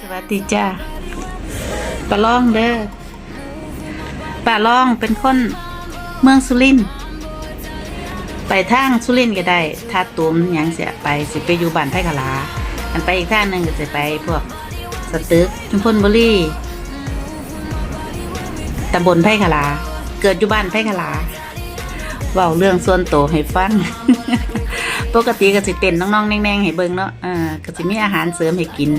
สวัสดีจ้าป้าล่องเด้อป้าล่องเป็นคนเมืองสุรินทร์ไปทางสุรินทร์ก็ได้ถ้าตุมยังเสียไปสิไปอยู่บ้านไผ่กะลา อันไปอีกทางหนึ่งก็จะไปพวกสตึกชุมพลบุรีตำบลไผ่กะลา เกิดอยู่บ้านไผ่กะลาเว้าเรื่องส่วนโตวให้ฟัง ปกติก็สิเต้นน้องๆแน่งๆให้เบิ่งเนาะอ่าก็สิมีอาหารเสริมให้กิน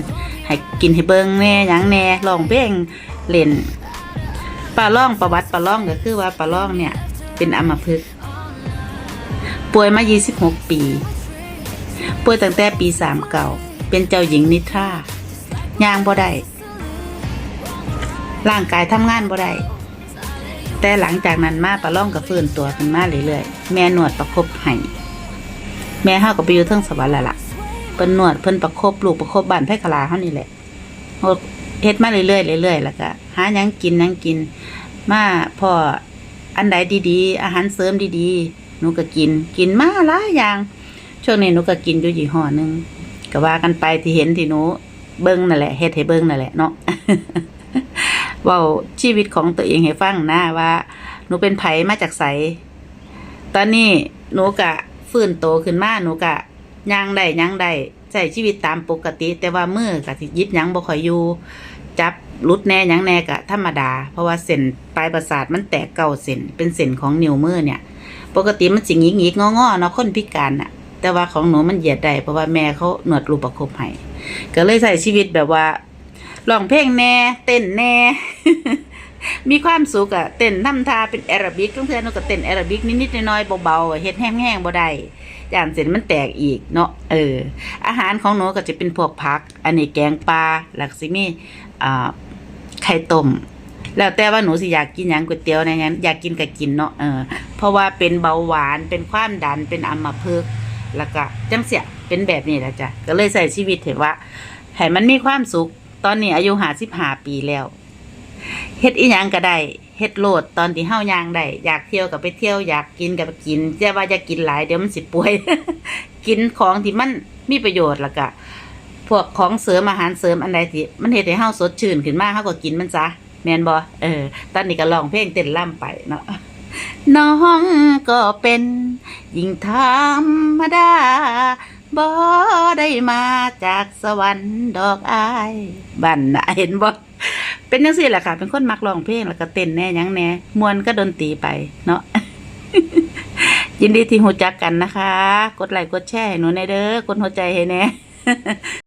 ให้กินให้เบิ่งแน่หยังแน่ร้องเพลงเล่นปลาล่องประวัติปลาล่องก็คือว่าปลาล่องเนี่ย เป็นอัมพฤกษ์ป่วยมา 26 ปี ป่วยตั้งแต่ปี39เป็นเจ้าหญิงนิทราย่างบ่ได้ร่างกายทำงานบ่ได้แต่หลังจากนั้นมาปลาล่องก็ฟื้นตัวขึ้นมาเรื่อยๆ แม่นวดประคบให้ แม่เฮาก็ไปอยู่เทิงสวรรค์แล้วล่ะเพิ่นนวดเพิ่นประคบลูกประคบบ้านไผคลาเฮานี่แหละเฮ็ดมาเรื่อยๆเรื่อยๆแล้วก็หาหยังกินหยังกิน มาพออันใดดีๆ อาหารเสริมดีๆหนูก็กิน กินมาหลายอย่างช่วงนี้หนูก็กินอยู่ยี่ห้อนึงก็ว่ากันไปที่เห็นที่หนูเบิ่งนั่นแหละเฮ็ดให้เบิ่งนั่นแหละเนาะว้าชีวิตของตัวเองให้ฟังนะว่า หนูเป็นไผมาจากไสตอนนี้หนูกะ ฟื้นโตขึ้นมาหนูกะย่างได้ย่างได้ใช้ชีวิตตามปกติ แต่ว่ามือกะสิยิบยังบ่ค่อยอยู่จับรุดแน่ยังแน่กะธรรมดา เพราะว่าเส้นปลายประสาทมันแตกเก่าเส้นเป็นเส้นของนิ้วมือเนี่ย ปกติมันสิงหงิกๆงอๆเนาะคนพิการน่ะแต่ว่าของหนูมันเหยียดได้เพราะว่าแม่เขาหนวดรูปประคบให้ก็เลยใช้ชีวิตแบบว่าร้องเพลงแน่ เต้นแน่ มีความสุขอะเต้นทำทาเป็นแอโรบิกต้องเทื่อหนูก็เต้นแอโรบิกนิดๆน้อยๆเบาๆเฮ็ดแห้งๆบ่ได้ย่านเส้นมันแตกอีกเนาะเออ อาหารของหนูก็จะเป็นพวกผัก อันนี้แกงปลาหลักสิมีอ่าไข่ต้มแล้วแต่ว่าหนูสิอยากกินหยังก๋วยเตี๋ยวในนั้นอยากกินก็กินเนาะเออเพราะว่าเป็นเบาหวานเป็นความดันเป็นอัมพฤกษ์แล้วก็จังเสียเป็นแบบนี้แหละจ้ะก็เลยใส่ชีวิตเห็นว่าให้มันมีความสุขตอนนี้อายุห้าสิบห้าปีแล้ว เฮ็ดอีหยังก็ได้เฮ็ดโลดตอนที่เฮาย่างได้อยากเที่ยวก็ไปเที่ยวอยากกินก็ไปกินแต่ว่าอย่ากินหลายเดี๋ยวมันสิป่วย กินของที่มันมีประโยชน์แล้วก็พวกของเสริมอาหารเสริมอันใดที่มันเฮ็ดให้เฮาสดชื่นขึ้นมาเฮาก็กินมันซะแม่นบ่เออ ตอนนี้ก็ร้องเพลงเต้นล่ำไปเนาะน้องก็เป็นหญิงธรรมดาบ่ได้มาจากสวรรค์ดอกอายบ้านน่ะเห็นบ่ เป็นยังสี่แหละค่ะ เป็นคนมักร้องเพลงแล้วก็เต้นแน่ยังแน่มวนก็ดนตรีไปเนาะยินดีที่หูจักกันนะคะ กดไลค์กดแชร์ให้หนูในเด้อกดหัวใจให้แน่